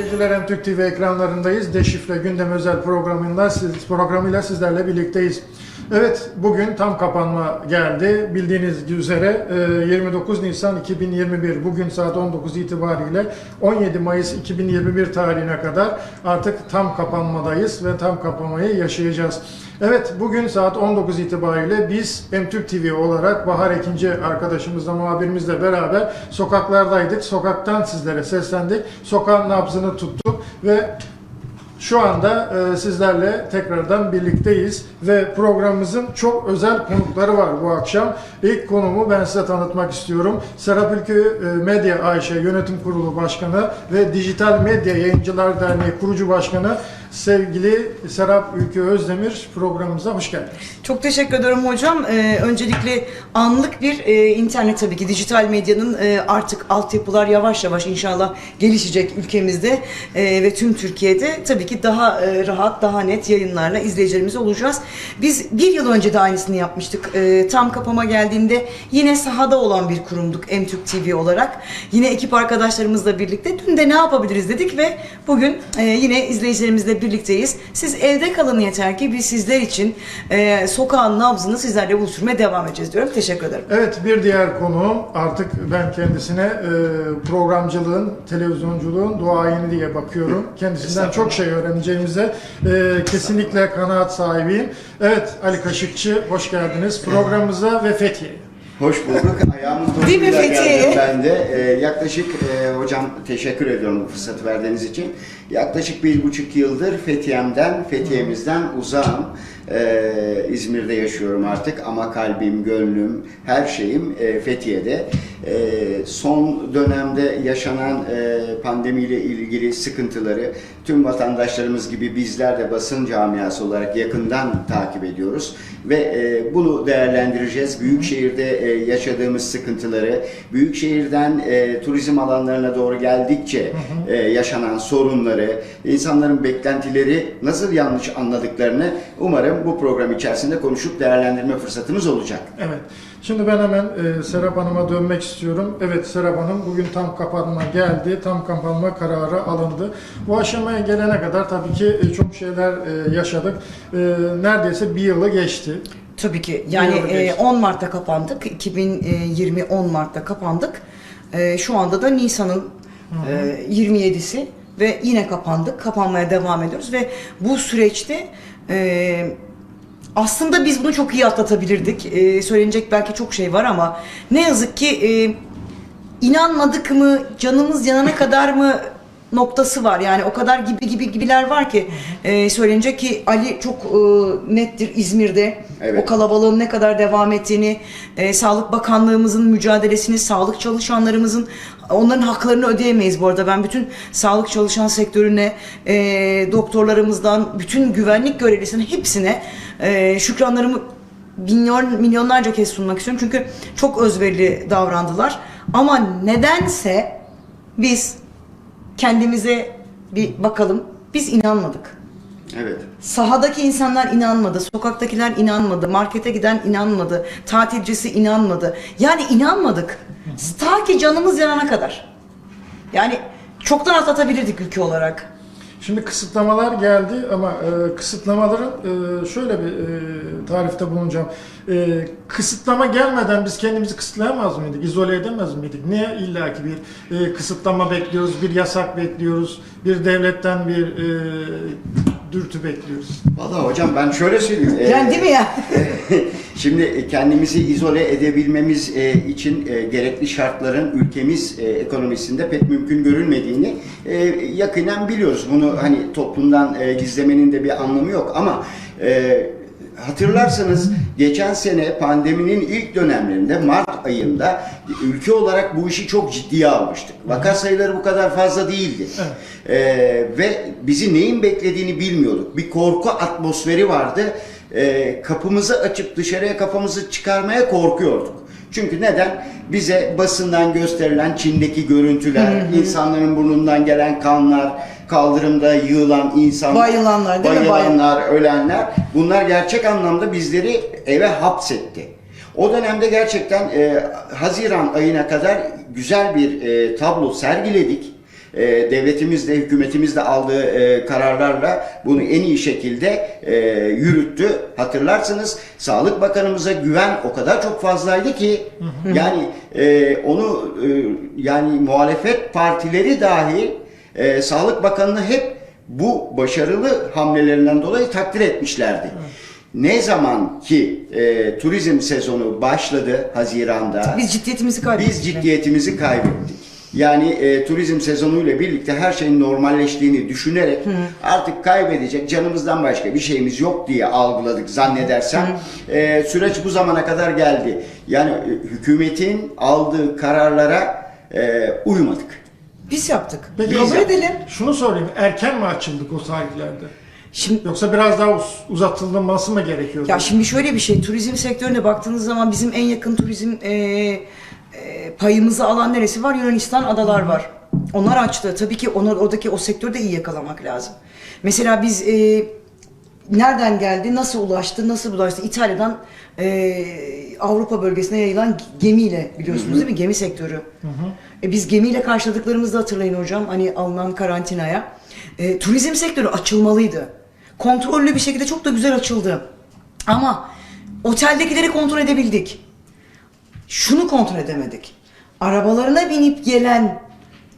seyirciler Emtürk TV ekranlarındayız. Deşifre Gündem Özel programında siz, programıyla sizlerle birlikteyiz. Evet bugün tam kapanma geldi. Bildiğiniz üzere e, 29 Nisan 2021 bugün saat 19 itibariyle 17 Mayıs 2021 tarihine kadar artık tam kapanmadayız ve tam kapanmayı yaşayacağız. Evet bugün saat 19 itibariyle biz Emtürk TV olarak Bahar Ekinci arkadaşımızla muhabirimizle beraber sokaklardaydık. Sokaktan sizlere seslendik. Sokağın nabzını tuttuk ve şu anda e, sizlerle tekrardan birlikteyiz ve programımızın çok özel konukları var bu akşam. İlk konumu ben size tanıtmak istiyorum. Serap e, Medya Ayşe Yönetim Kurulu Başkanı ve Dijital Medya Yayıncılar Derneği Kurucu Başkanı sevgili Serap Ülkü Özdemir programımıza hoş geldiniz. Çok teşekkür ederim hocam. Ee, öncelikle anlık bir e, internet tabii ki dijital medyanın e, artık altyapılar yavaş yavaş inşallah gelişecek ülkemizde e, ve tüm Türkiye'de tabii ki daha e, rahat, daha net yayınlarla izleyicilerimiz olacağız. Biz bir yıl önce de aynısını yapmıştık. E, tam kapama geldiğinde yine sahada olan bir kurumduk Emtürk TV olarak. Yine ekip arkadaşlarımızla birlikte dün de ne yapabiliriz dedik ve bugün e, yine izleyicilerimizle birlikteyiz. Siz evde kalın yeter ki biz sizler için e, sokağın nabzını sizlerle buluşturmaya devam edeceğiz diyorum. Teşekkür ederim. Evet bir diğer konuğum artık ben kendisine e, programcılığın, televizyonculuğun duayeni diye bakıyorum. Kendisinden çok şey öğreneceğimize e, kesinlikle kanaat sahibiyim. Evet Ali Kaşıkçı hoş geldiniz programımıza ve Fethiye'ye. Hoş bulduk. Tozuyla Fethi? geldim ben de. Ee, yaklaşık e, hocam teşekkür ediyorum bu fırsatı verdiğiniz için. Yaklaşık bir buçuk yıldır Fethiye'mden, Fethiye'mizden uzağım. Ee, İzmir'de yaşıyorum artık ama kalbim, gönlüm, her şeyim e, Fethiye'de. Ee, son dönemde yaşanan e, pandemiyle ilgili sıkıntıları tüm vatandaşlarımız gibi bizler de basın camiası olarak yakından takip ediyoruz ve e, bunu değerlendireceğiz. Büyükşehir'de e, yaşadığımız sıkıntıları, büyükşehirden turizm alanlarına doğru geldikçe yaşanan sorunları, insanların beklentileri nasıl yanlış anladıklarını umarım bu program içerisinde konuşup değerlendirme fırsatımız olacak. Evet. Şimdi ben hemen e, Serap Hanım'a dönmek istiyorum. Evet Serap Hanım bugün tam kapanma geldi. Tam kapanma kararı alındı. Bu aşamaya gelene kadar tabii ki e, çok şeyler e, yaşadık. E, neredeyse bir yılı geçti. Tabii ki. Yani e, geçti. 10 Mart'ta kapandık. 2020 10 Mart'ta kapandık. E, şu anda da Nisan'ın e, 27'si ve yine kapandık. Kapanmaya devam ediyoruz ve bu süreçte e, aslında biz bunu çok iyi atlatabilirdik. E, söylenecek belki çok şey var ama ne yazık ki e, inanmadık mı, canımız yanana kadar mı noktası var. Yani o kadar gibi gibi gibiler var ki e, söylenecek ki Ali çok e, nettir İzmir'de. Evet. O kalabalığın ne kadar devam ettiğini, e, Sağlık Bakanlığımızın mücadelesini, sağlık çalışanlarımızın onların haklarını ödeyemeyiz bu arada. Ben bütün sağlık çalışan sektörüne, e, doktorlarımızdan, bütün güvenlik görevlisinin hepsine e, şükranlarımı milyon milyonlarca kez sunmak istiyorum. Çünkü çok özverili davrandılar. Ama nedense biz kendimize bir bakalım. Biz inanmadık. Evet. Sahadaki insanlar inanmadı, sokaktakiler inanmadı, markete giden inanmadı, tatilcisi inanmadı. Yani inanmadık. Ta ki canımız yanana kadar. Yani çoktan atlatabilirdik ülke olarak. Şimdi kısıtlamalar geldi ama e, kısıtlamaların e, şöyle bir e, tarifte bulunacağım. E, kısıtlama gelmeden biz kendimizi kısıtlayamaz mıydık? İzole edemez miydik? Niye illaki bir e, kısıtlama bekliyoruz, bir yasak bekliyoruz, bir devletten bir e, dürtü bekliyoruz? Vallahi hocam ben şöyle söyleyeyim. Ee, Yani değil mi ya? Şimdi kendimizi izole edebilmemiz e, için e, gerekli şartların ülkemiz e, ekonomisinde pek mümkün görülmediğini e, yakinen biliyoruz. Bunu hani toplumdan e, gizlemenin de bir anlamı yok ama e, hatırlarsanız geçen sene pandeminin ilk dönemlerinde Mart ayında ülke olarak bu işi çok ciddiye almıştık. Vaka sayıları bu kadar fazla değildi. E, ve bizi neyin beklediğini bilmiyorduk. Bir korku atmosferi vardı e, kapımızı açıp dışarıya kafamızı çıkarmaya korkuyorduk. Çünkü neden? Bize basından gösterilen Çin'deki görüntüler, insanların burnundan gelen kanlar, kaldırımda yığılan insanlar, Bayılanlar, değil mi? bayılanlar, ölenler bunlar gerçek anlamda bizleri eve hapsetti. O dönemde gerçekten e, Haziran ayına kadar güzel bir e, tablo sergiledik. e, devletimiz de hükümetimiz de aldığı e, kararlarla bunu en iyi şekilde e, yürüttü. Hatırlarsınız Sağlık Bakanımıza güven o kadar çok fazlaydı ki yani e, onu e, yani muhalefet partileri dahi e, Sağlık Bakanı'nı hep bu başarılı hamlelerinden dolayı takdir etmişlerdi. Ne zaman ki e, turizm sezonu başladı Haziran'da Biz ciddiyetimizi kaybettik. biz ciddiyetimizi kaybettik. Yani e, turizm sezonuyla birlikte her şeyin normalleştiğini düşünerek artık kaybedecek canımızdan başka bir şeyimiz yok diye algıladık zannedersem. E, süreç bu zamana kadar geldi. Yani e, hükümetin aldığı kararlara e, uymadık. Biz yaptık. Peki, Kabul edelim. Şunu sorayım. Erken mi açıldık o tarihlerde? Şimdi Yoksa biraz daha uz- uzatılması mı gerekiyordu? Ya şimdi şöyle bir şey, turizm sektörüne baktığınız zaman bizim en yakın turizm e, e, payımızı alan neresi var? Yunanistan adalar var. Onlar açtı. Tabii ki onlar, oradaki o sektörü de iyi yakalamak lazım. Mesela biz e, nereden geldi, nasıl ulaştı, nasıl ulaştı? İtalya'dan e, Avrupa bölgesine yayılan gemiyle biliyorsunuz değil mi? Gemi sektörü. E, biz gemiyle karşıladıklarımızı da hatırlayın hocam. Hani alınan karantinaya. E, turizm sektörü açılmalıydı. Kontrollü bir şekilde çok da güzel açıldı. Ama oteldekileri kontrol edebildik. Şunu kontrol edemedik. Arabalarına binip gelen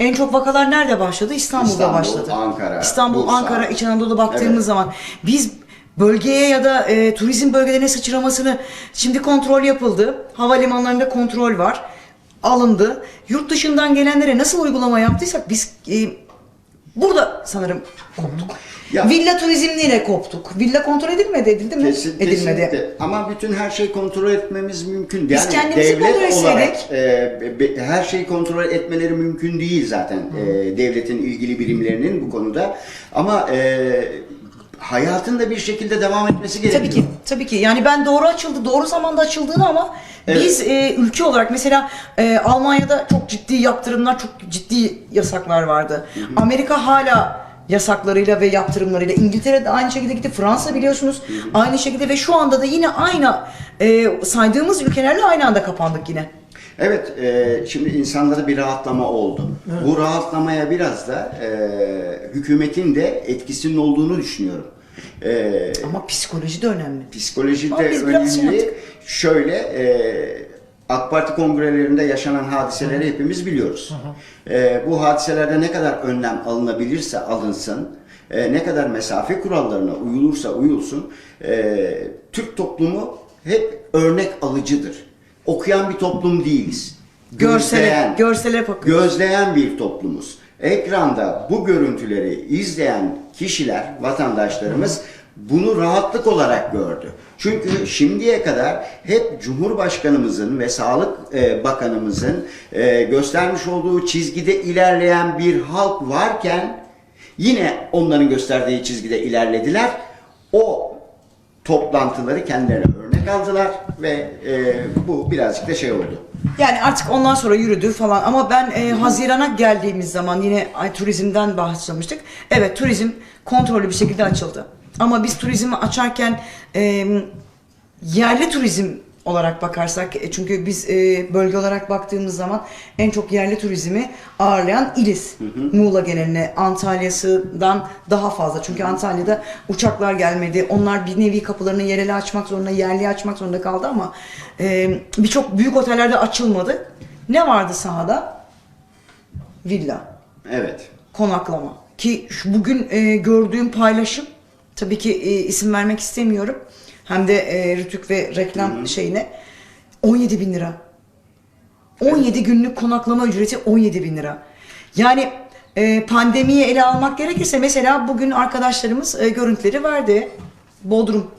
en çok vakalar nerede başladı? İstanbul'da İstanbul, başladı. Ankara, İstanbul, Bursa. Ankara, İç Anadolu'da baktığımız Evet. zaman biz bölgeye ya da e, turizm bölgelerine sıçramasını şimdi kontrol yapıldı. Havalimanlarında kontrol var. Alındı. Yurt dışından gelenlere nasıl uygulama yaptıysak biz e, burada sanırım koptuk. Ya- Villa turizmliğine koptuk. Villa kontrol edilmedi, edildi mi? Kesin, Edilmedi. kesinlikle. Ama bütün her şeyi kontrol etmemiz mümkün. Biz Yani kendimizi kontrol devlet olarak etseydik- e, her şeyi kontrol etmeleri mümkün değil zaten e, devletin ilgili birimlerinin bu konuda. Ama e, hayatın da bir şekilde devam etmesi gerekiyor. Tabii ki, tabii ki. Yani ben doğru açıldı, doğru zamanda açıldığını ama Evet. biz e, ülke olarak mesela e, Almanya'da çok ciddi yaptırımlar, çok ciddi yasaklar vardı. Amerika hala yasaklarıyla ve yaptırımlarıyla. İngiltere de aynı şekilde gitti. Fransa biliyorsunuz aynı şekilde ve şu anda da yine aynı e, saydığımız ülkelerle aynı anda kapandık yine. Evet, e, şimdi insanlarda bir rahatlama oldu. Bu rahatlamaya biraz da e, hükümetin de etkisinin olduğunu düşünüyorum. E, Ama psikoloji de önemli. Psikoloji Ama de biz biraz şey önemli. yaptık. Şöyle e, AK Parti kongrelerinde yaşanan hadiseleri hepimiz biliyoruz. E, bu hadiselerde ne kadar önlem alınabilirse alınsın, e, ne kadar mesafe kurallarına uyulursa uyulsun, e, Türk toplumu hep örnek alıcıdır. Okuyan bir toplum değiliz. Görsele, görsele bakıyoruz. gözleyen bir toplumuz. Ekranda bu görüntüleri izleyen kişiler, vatandaşlarımız bunu rahatlık olarak gördü. Çünkü şimdiye kadar hep Cumhurbaşkanımızın ve Sağlık e, Bakanımızın e, göstermiş olduğu çizgide ilerleyen bir halk varken yine onların gösterdiği çizgide ilerlediler. O toplantıları kendilerine örnek aldılar ve e, bu birazcık da şey oldu. Yani artık ondan sonra yürüdü falan ama ben e, Haziran'a geldiğimiz zaman yine ay, turizmden bahsetmiştik. Evet turizm kontrollü bir şekilde açıldı. Ama biz turizmi açarken e, yerli turizm olarak bakarsak e, çünkü biz e, bölge olarak baktığımız zaman en çok yerli turizmi ağırlayan İliz. Muğla geneline Antalya'sından daha fazla. Çünkü Antalya'da uçaklar gelmedi. Onlar bir nevi kapılarını yereli açmak zorunda, yerli açmak zorunda kaldı ama e, birçok büyük otellerde açılmadı. Ne vardı sahada? Villa Evet. konaklama. Ki şu bugün e, gördüğüm paylaşım, tabii ki e, isim vermek istemiyorum. Hem de e, rütük ve reklam şeyine 17 bin lira. 17 günlük konaklama ücreti 17 bin lira. Yani e, pandemiyi ele almak gerekirse mesela bugün arkadaşlarımız e, görüntüleri verdi. Bodrum.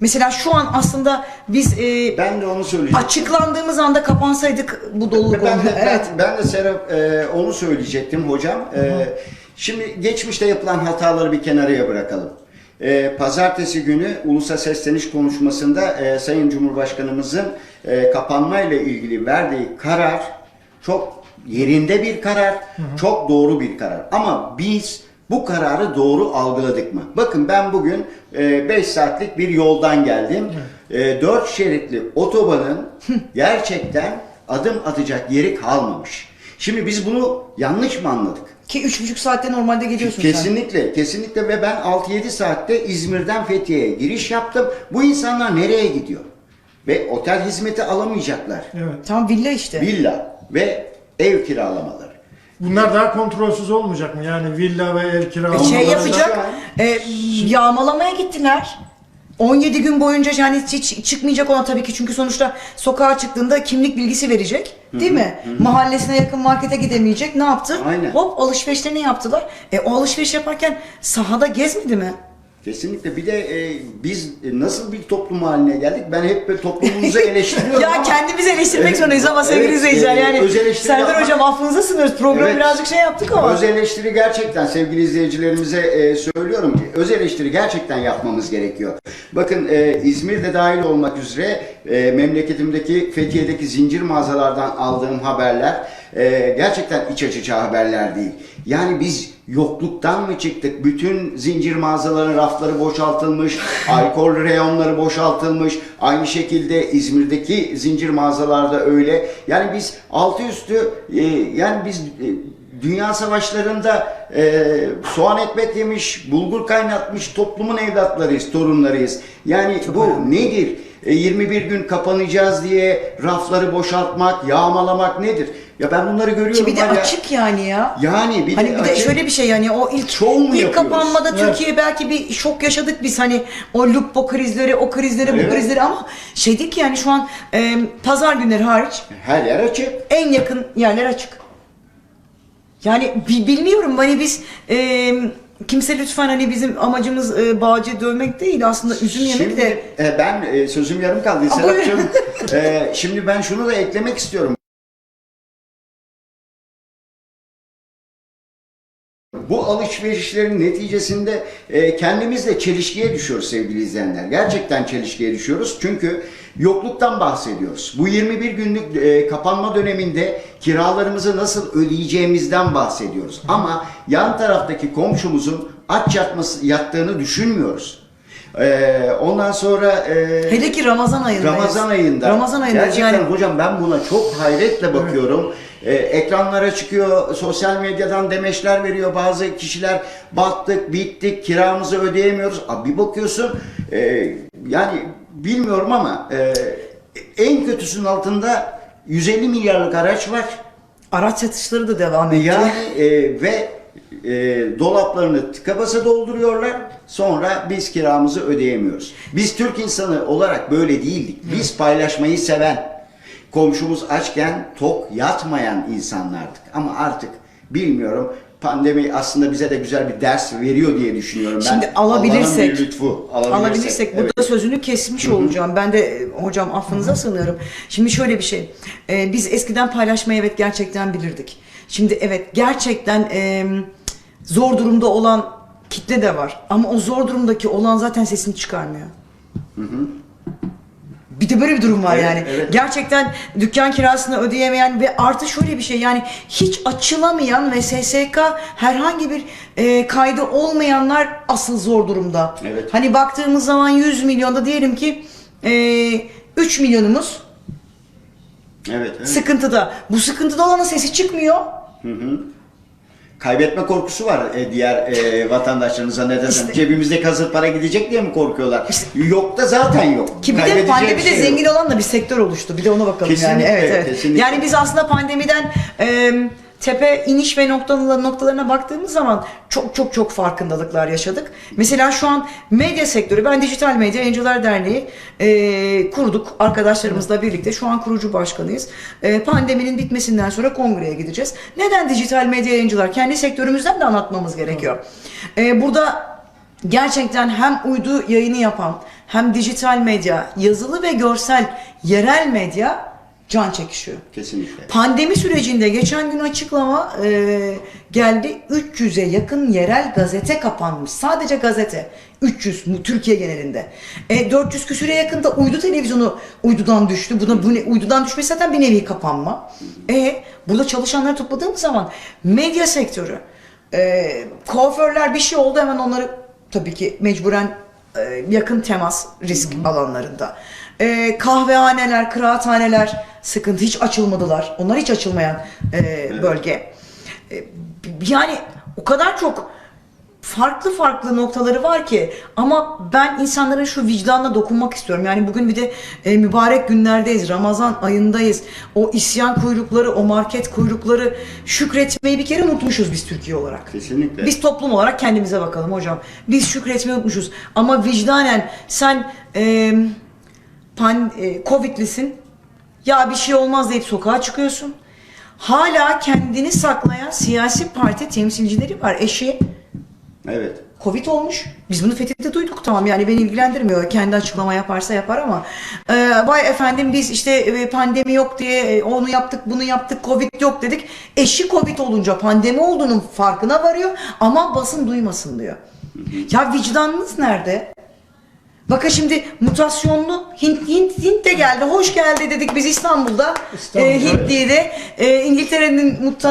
Mesela şu an aslında biz e, Ben de onu söyleyeceğim. açıklandığımız anda kapansaydık bu doluluk Ben de, ben, Evet. ben de Serap e, onu söyleyecektim hocam. E, şimdi geçmişte yapılan hataları bir kenarıya bırakalım. E, Pazartesi günü ulusa sesleniş konuşmasında e, Sayın Cumhurbaşkanımızın e, kapanmayla ilgili verdiği karar çok yerinde bir karar, çok doğru bir karar. Ama biz bu kararı doğru algıladık mı? Bakın ben bugün 5 saatlik bir yoldan geldim. 4 şeritli otobanın gerçekten adım atacak yeri kalmamış. Şimdi biz bunu yanlış mı anladık? Ki üç buçuk saatte normalde geliyorsun sen. Kesinlikle, kesinlikle ve ben 6-7 saatte İzmir'den Fethiye'ye giriş yaptım. Bu insanlar nereye gidiyor? Ve otel hizmeti alamayacaklar. Evet. Tam villa işte. Villa ve ev kiralamaları. Bunlar daha kontrolsüz olmayacak mı? Yani villa ve ev E kiralamaları. şey yapacak. E, yağmalamaya gittiler. 17 gün boyunca yani hiç çıkmayacak ona tabii ki çünkü sonuçta sokağa çıktığında kimlik bilgisi verecek. Değil mi? Mahallesine yakın markete gidemeyecek. Ne yaptı? Aynen. Hop alışverişlerini yaptılar. E o alışveriş yaparken sahada gezmedi mi? Kesinlikle. Bir de e, biz nasıl bir toplum haline geldik? Ben hep böyle toplumumuzu eleştiriyorum ya ama kendimizi eleştirmek Evet, zorundayız ama sevgili evet, izleyiciler e, yani öz eleştiri Serdar yapmak- Hocam affınıza sınırız. Programı Evet. birazcık şey yaptık ama. Öz eleştiri gerçekten sevgili izleyicilerimize e, söylüyorum ki öz eleştiri gerçekten yapmamız gerekiyor. Bakın e, İzmir'de dahil olmak üzere e, memleketimdeki Fethiye'deki zincir mağazalardan aldığım haberler e, gerçekten iç açıcı haberler değil. Yani biz yokluktan mı çıktık? Bütün zincir mağazaların rafları boşaltılmış, alkol reyonları boşaltılmış. Aynı şekilde İzmir'deki zincir mağazalarda öyle. Yani biz altı üstü e, yani biz e, Dünya savaşlarında e, soğan ekmek yemiş, bulgur kaynatmış toplumun evlatlarıyız, torunlarıyız. Yani bu nedir? E, 21 gün kapanacağız diye rafları boşaltmak, yağmalamak nedir? Ya ben bunları görüyorum. Ki bir de ya. açık yani ya. Yani bir hani de bir de açık. şöyle bir şey yani o ilk mu ilk yapıyoruz? kapanmada Evet. Türkiye belki bir şok yaşadık biz hani o lupo krizleri, o krizleri, bu Evet. krizleri ama şey değil ki yani şu an e, pazar günleri hariç Her yer açık. en yakın yerler açık. Yani bi- bilmiyorum hani biz e, kimse lütfen hani bizim amacımız e, bağcı dövmek değil aslında üzüm yemek Şimdi de e, ben e, sözüm yarım kaldı. Serapcığım. E, şimdi ben şunu da eklemek istiyorum. Bu alışverişlerin neticesinde e, kendimizle çelişkiye düşüyoruz sevgili izleyenler. Gerçekten çelişkiye düşüyoruz. Çünkü yokluktan bahsediyoruz. Bu 21 günlük e, kapanma döneminde kiralarımızı nasıl ödeyeceğimizden bahsediyoruz. Ama yan taraftaki komşumuzun aç yatması, yattığını düşünmüyoruz. E, ondan sonra e, hele ki Ramazan ayındayız. Ramazan ayında. Ramazan ayındayız Gerçekten yani. hocam ben buna çok hayretle bakıyorum. Ee, ekranlara çıkıyor, sosyal medyadan demeçler veriyor bazı kişiler. Battık, bittik, kiramızı ödeyemiyoruz. Abi bir bakıyorsun e, yani bilmiyorum ama e, en kötüsünün altında 150 milyarlık araç var. Araç satışları da devam etti. Yani e, ve e, dolaplarını tıka basa dolduruyorlar. Sonra biz kiramızı ödeyemiyoruz. Biz Türk insanı olarak böyle değildik. Biz paylaşmayı seven, komşumuz açken tok yatmayan insanlardık. Ama artık bilmiyorum pandemi aslında bize de güzel bir ders veriyor diye düşünüyorum ben. Şimdi alabilirsek- bir lütfu. Alabilirsek. alabilirsek burada Evet. sözünü kesmiş olacağım. Ben de e, hocam affınıza sığınıyorum. Şimdi şöyle bir şey. Ee, biz eskiden paylaşmayı evet gerçekten bilirdik. Şimdi evet gerçekten e, zor durumda olan kitle de var. Ama o zor durumdaki olan zaten sesini çıkarmıyor. Bir de böyle bir durum var Evet, yani. evet. Gerçekten dükkan kirasını ödeyemeyen ve artı şöyle bir şey yani hiç açılamayan ve SSK herhangi bir e, kaydı olmayanlar asıl zor durumda. Evet. Hani baktığımız zaman 100 milyonda diyelim ki e, 3 milyonumuz Evet, evet. sıkıntıda. Bu sıkıntıda olanın sesi çıkmıyor. Kaybetme korkusu var e, diğer e, vatandaşlarımıza neden? İşte- Cebimizdeki hazır para gidecek diye mi korkuyorlar? yok da zaten yok. Ki bir de Kaybedeceği pandemide şey yok. zengin olan da bir sektör oluştu. Bir de ona bakalım yani. Kesinlikle, Evet, evet. kesinlikle. Yani biz aslında pandemiden e, tepe iniş ve noktalarına, baktığımız zaman çok çok çok farkındalıklar yaşadık. Mesela şu an medya sektörü, ben Dijital Medya Yayıncılar Derneği e, kurduk arkadaşlarımızla birlikte. Şu an kurucu başkanıyız. E, pandeminin bitmesinden sonra kongreye gideceğiz. Neden dijital medya yayıncılar? Kendi sektörümüzden de anlatmamız gerekiyor. E, burada gerçekten hem uydu yayını yapan hem dijital medya, yazılı ve görsel yerel medya can çekişiyor. Kesinlikle. Pandemi sürecinde geçen gün açıklama e, geldi. 300'e yakın yerel gazete kapanmış. Sadece gazete. 300 mu- Türkiye genelinde. E, 400 küsüre yakında uydu televizyonu uydudan düştü. Buna bu ne, uydudan düşmesi zaten bir nevi kapanma. E burada çalışanları topladığımız zaman medya sektörü, e, kuaförler bir şey oldu hemen onları tabii ki mecburen e, yakın temas risk alanlarında. E, kahvehaneler, kıraathaneler sıkıntı hiç açılmadılar. Onlar hiç açılmayan e, bölge. E, yani o kadar çok farklı farklı noktaları var ki ama ben insanların şu vicdanına dokunmak istiyorum. Yani bugün bir de e, mübarek günlerdeyiz. Ramazan ayındayız. O isyan kuyrukları, o market kuyrukları şükretmeyi bir kere unutmuşuz biz Türkiye olarak. Kesinlikle. Biz toplum olarak kendimize bakalım hocam. Biz şükretmeyi unutmuşuz. Ama vicdanen sen e, pan, e, Covid'lisin. Ya bir şey olmaz deyip sokağa çıkıyorsun. Hala kendini saklayan siyasi parti temsilcileri var. Eşi Evet. Covid olmuş. Biz bunu Fethi'de duyduk tamam yani beni ilgilendirmiyor. Kendi açıklama yaparsa yapar ama e, vay efendim biz işte e, pandemi yok diye e, onu yaptık bunu yaptık Covid yok dedik. Eşi Covid olunca pandemi olduğunun farkına varıyor ama basın duymasın diyor. Ya vicdanınız nerede? Bakın şimdi mutasyonlu Hint, Hint, Hint de geldi. Hoş geldi dedik biz İstanbul'da. İstanbul'da, E, Hintli'yi de e, İngiltere'nin muta